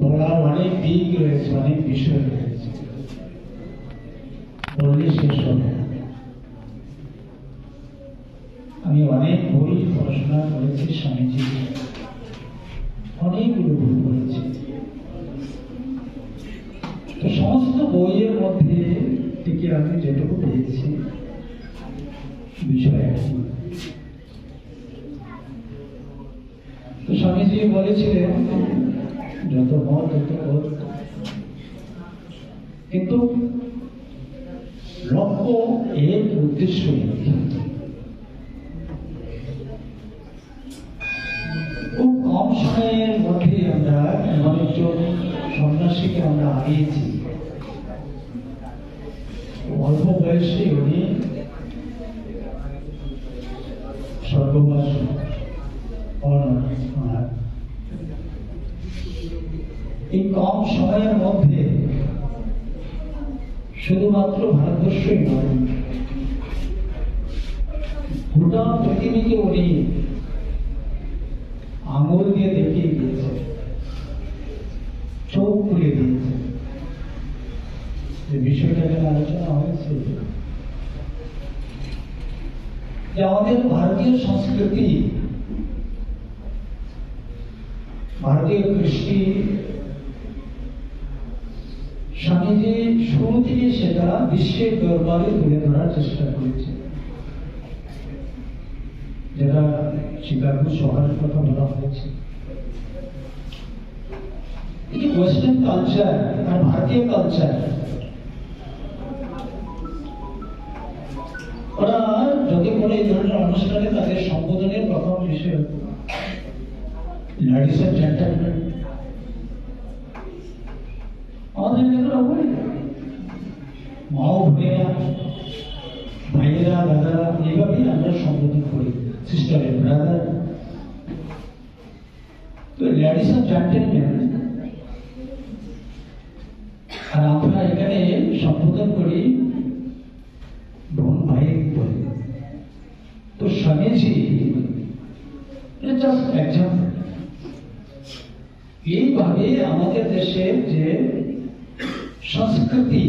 বলার অনেক দিক রয়েছে অনেক বিষয় রয়েছে। বললে শেষ হবে আমি অনেক বই পড়াশোনা করেছি, স্বামীজি অনেকগুলো বই পড়েছি। তো সমস্ত বইয়ের মধ্যে থেকে আমি যেটুকু পেয়েছি বিষয় তো স্বামীজি বলেছিলেন যত মত তত কিন্তু লক্ষ্য এক উদ্দেশ্য খুব কম সময়ের মধ্যে আমরা এমন সন্ন্যাসীকে আমরা হারিয়েছি অল্প বয়সে উনি স্বর্গবাস। এই কম সময়ের মধ্যে শুধুমাত্র ভারতবর্ষই নয়, গোটা পৃথিবীকে উনি আঙুল দিয়ে দেখিয়ে দিয়েছে, চোখ খুলে দিয়েছে। বিষয়টা এখানে আলোচনা হয়েছে যে আমাদের ভারতীয় সংস্কৃতি, ভারতীয় কৃষ্টি শুরু থেকে সেটা বিশ্বের দরবারে তুলে ধরার চেষ্টা যেটা শিকাগো শহরের কথা বলা হয়েছে। ওয়েস্টার্ন কালচার আর ভারতীয় কালচার ওরা যদি কোনো এই ধরনের অনুষ্ঠানে তাদের সম্বোধনের প্রথম বিষয় জেন্টলম্যান আমাদের এগুলো বলি মাও ভাইয়েরা দাদারা এইভাবেই আমরা সম্বোধন করি সিস্টারের ব্রাদার তো লেডিস এন্ড আর আমরা এখানে সম্বোধন করি ভাই তো স্বামীজি এইভাবে আমাদের দেশে যে সংস্কৃতি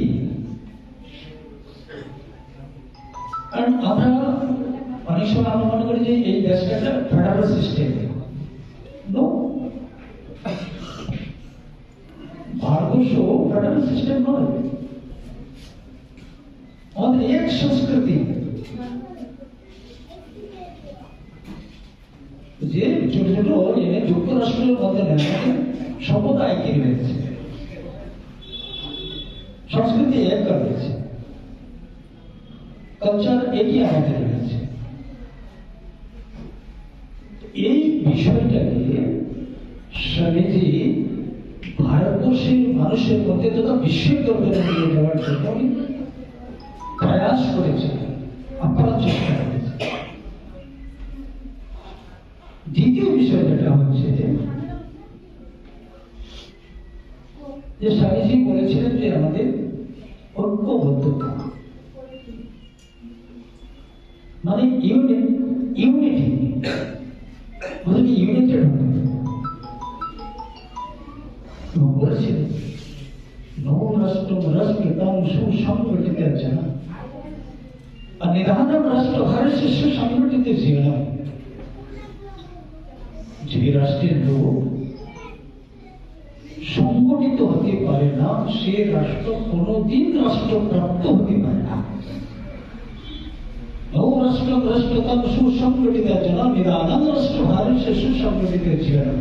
যে এই দেশটা একটা federal system Bharatvarsha federal system নয়। আমাদের এক সংস্কৃতি। যে ছোট ছোট যুক্তরাষ্ট্রের মধ্যে সভ্যতা একই রয়েছে। সংস্কৃতি এক রয়েছে। কালচার একই আমাদের রয়েছে এই বিষয়টাকে স্বামীজি ভারতবর্ষের মানুষের মধ্যে তথা বিশ্বের দরবারে নিয়ে যাওয়ার জন্য প্রয়াস করেছে আপ্রাণ চেষ্টা করেছে দ্বিতীয় বিষয় যেটা হচ্ছে যে স্বামীজি বলেছিলেন যে আমাদের ঐক্যবদ্ধতা মানে ইউনিট ইউনিটি। এবং বলেছিলেন নবরাষ্ট্র সুসংগঠিত জন আর নিধানম রাষ্ট্র লোক সংগঠিত হতে পারে না, সে রাষ্ট্র কোনোদিন রাষ্ট্রপ্রাপ্ত হতে পারে না। নবরাষ্ট্র রাষ্ট্রতাম সুসংগঠিত জন নিদানম রাষ্ট্র হর্ষে সুসংগঠিত জীবন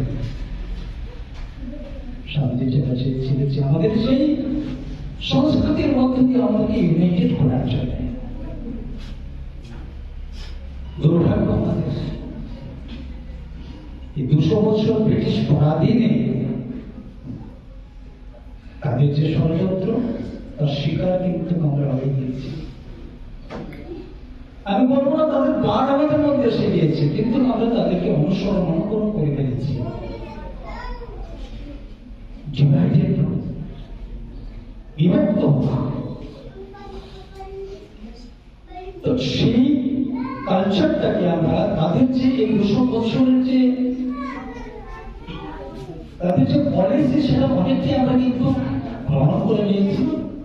যেটা চেয়েছিলেন যে আমাদের সেই সংস্কৃতির মধ্যে দিয়ে আমাদেরকে ইউনাইটেড করার জন্য। দুর্ভাগ্য আমাদের। এই দুশো বছর ব্রিটিশ পরাধীনে তাদের যে ষড়যন্ত্র, তার শিকার কিন্তু আমরা হয়ে গিয়েছি। আমি বলব না তাদের বাদ আমাদের মধ্যে এসে গিয়েছে, কিন্তু আমরা তাদেরকে অনুসরণ অনুকরণ করে ফেলেছি ডিভাইডেড বিভক্ত হওয়া তো সেই কালচারটাকে আমরা তাদের যে এই দুশো বছরের যে তাদের যে পলিসি সেটা অনেকটাই আমরা কিন্তু গ্রহণ করে নিয়েছি।